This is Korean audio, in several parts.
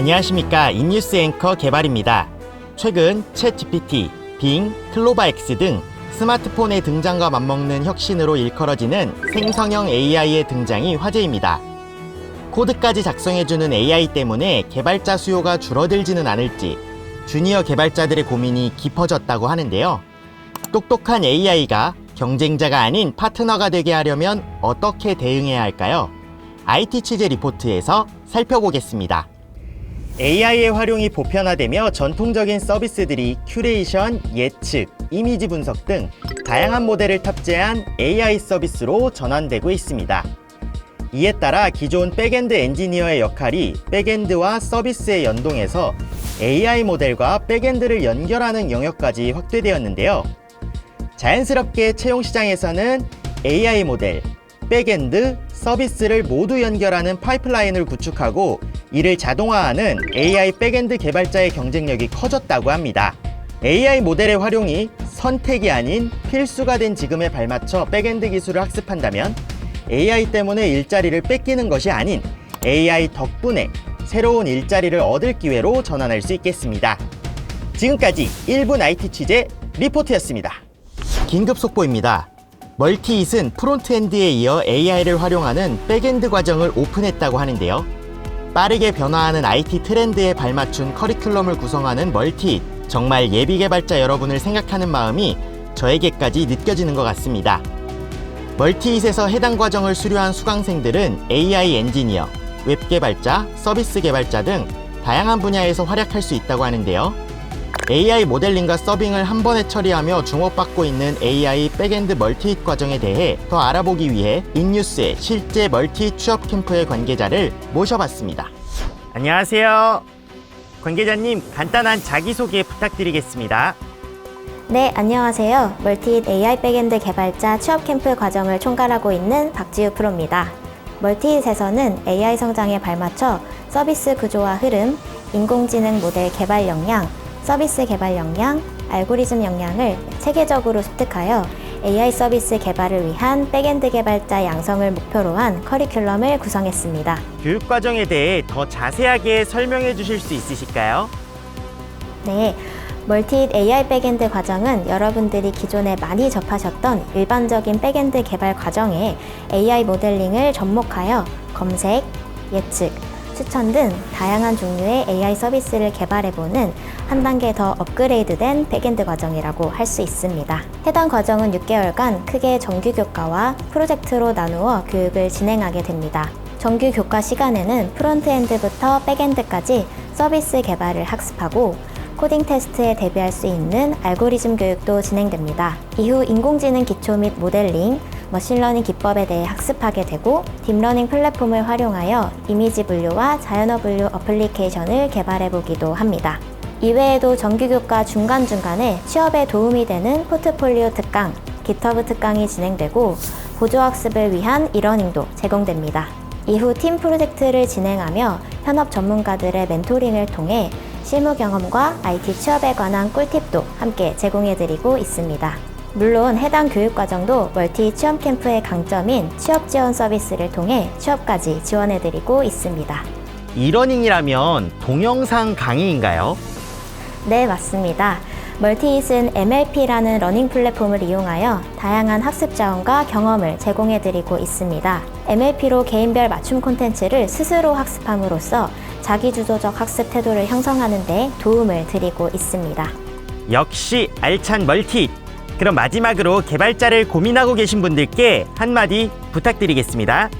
안녕하십니까 인뉴스 앵커 개발입니다. 최근 챗 GPT, 빙, 클로바X 등 스마트폰의 등장과 맞먹는 혁신으로 일컬어지는 생성형 AI의 등장이 화제입니다. 코드까지 작성해주는 AI 때문에 개발자 수요가 줄어들지는 않을지 주니어 개발자들의 고민이 깊어졌다고 하는데요. 똑똑한 AI가 경쟁자가 아닌 파트너가 되게 하려면 어떻게 대응해야 할까요? IT 취재 리포트에서 살펴보겠습니다. AI의 활용이 보편화되며 전통적인 서비스들이 큐레이션, 예측, 이미지 분석 등 다양한 모델을 탑재한 AI 서비스로 전환되고 있습니다. 이에 따라 기존 백엔드 엔지니어의 역할이 백엔드와 서비스에 연동해서 AI 모델과 백엔드를 연결하는 영역까지 확대되었는데요. 자연스럽게 채용 시장에서는 AI 모델, 백엔드, 서비스를 모두 연결하는 파이프라인을 구축하고 이를 자동화하는 AI 백엔드 개발자의 경쟁력이 커졌다고 합니다. AI 모델의 활용이 선택이 아닌 필수가 된 지금에 발맞춰 백엔드 기술을 학습한다면 AI 때문에 일자리를 뺏기는 것이 아닌 AI 덕분에 새로운 일자리를 얻을 기회로 전환할 수 있겠습니다. 지금까지 1분 IT 취재 리포트였습니다. 긴급 속보입니다. 멀티잇은 프론트엔드에 이어 AI를 활용하는 백엔드 과정을 오픈했다고 하는데요. 빠르게 변화하는 IT 트렌드에 발맞춘 커리큘럼을 구성하는 멀티잇. 정말 예비 개발자 여러분을 생각하는 마음이 저에게까지 느껴지는 것 같습니다. 멀티잇에서 해당 과정을 수료한 수강생들은 AI 엔지니어, 웹 개발자, 서비스 개발자 등 다양한 분야에서 활약할 수 있다고 하는데요. AI 모델링과 서빙을 한 번에 처리하며 주목받고 있는 AI 백엔드 멀티잇 과정에 대해 더 알아보기 위해 인뉴스의 실제 멀티잇 취업 캠프의 관계자를 모셔봤습니다. 안녕하세요. 관계자님, 간단한 자기소개 부탁드리겠습니다. 네, 안녕하세요. 멀티잇 AI 백엔드 개발자 취업 캠프 과정을 총괄하고 있는 박지우 프로입니다. 멀티잇에서는 AI 성장에 발맞춰 서비스 구조와 흐름, 인공지능 모델 개발 역량, 서비스 개발 역량, 알고리즘 역량을 체계적으로 습득하여 AI 서비스 개발을 위한 백엔드 개발자 양성을 목표로 한 커리큘럼을 구성했습니다. 교육 과정에 대해 더 자세하게 설명해 주실 수 있으실까요? 네. 멀티잇 AI 백엔드 과정은 여러분들이 기존에 많이 접하셨던 일반적인 백엔드 개발 과정에 AI 모델링을 접목하여 검색, 예측, 추천 등 다양한 종류의 AI 서비스를 개발해보는 한 단계 더 업그레이드된 백엔드 과정이라고 할 수 있습니다. 해당 과정은 6개월간 크게 정규 교과와 프로젝트로 나누어 교육을 진행하게 됩니다. 정규 교과 시간에는 프론트엔드부터 백엔드까지 서비스 개발을 학습하고 코딩 테스트에 대비할 수 있는 알고리즘 교육도 진행됩니다. 이후 인공지능 기초 및 모델링, 머신러닝 기법에 대해 학습하게 되고 딥러닝 플랫폼을 활용하여 이미지 분류와 자연어 분류 어플리케이션을 개발해 보기도 합니다. 이외에도 정규교과 중간중간에 취업에 도움이 되는 포트폴리오 특강, 기터브 특강이 진행되고 보조학습을 위한 이러닝도 제공됩니다. 이후 팀 프로젝트를 진행하며 현업 전문가들의 멘토링을 통해 실무 경험과 IT 취업에 관한 꿀팁도 함께 제공해드리고 있습니다. 물론 해당 교육 과정도 멀티 취업 캠프의 강점인 취업 지원 서비스를 통해 취업까지 지원해드리고 있습니다. 이러닝이라면 동영상 강의인가요? 네, 맞습니다. 멀티잇은 MLP라는 러닝 플랫폼을 이용하여 다양한 학습 자원과 경험을 제공해드리고 있습니다. MLP로 개인별 맞춤 콘텐츠를 스스로 학습함으로써 자기주도적 학습 태도를 형성하는 데 도움을 드리고 있습니다. 역시 알찬 멀티. 그럼 마지막으로 개발자를 고민하고 계신 분들께 한마디 부탁드리겠습니다.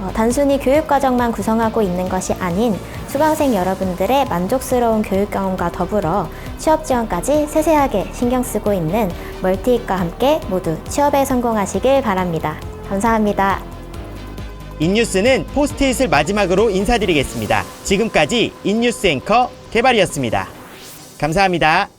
어, 단순히 교육 과정만 구성하고 있는 것이 아닌 수강생 여러분들의 만족스러운 교육 경험과 더불어 취업 지원까지 세세하게 신경 쓰고 있는 멀티잇과 함께 모두 취업에 성공하시길 바랍니다. 감사합니다. 인뉴스는 포스트잇을 마지막으로 인사드리겠습니다. 지금까지 인뉴스 앵커 개발이었습니다. 감사합니다.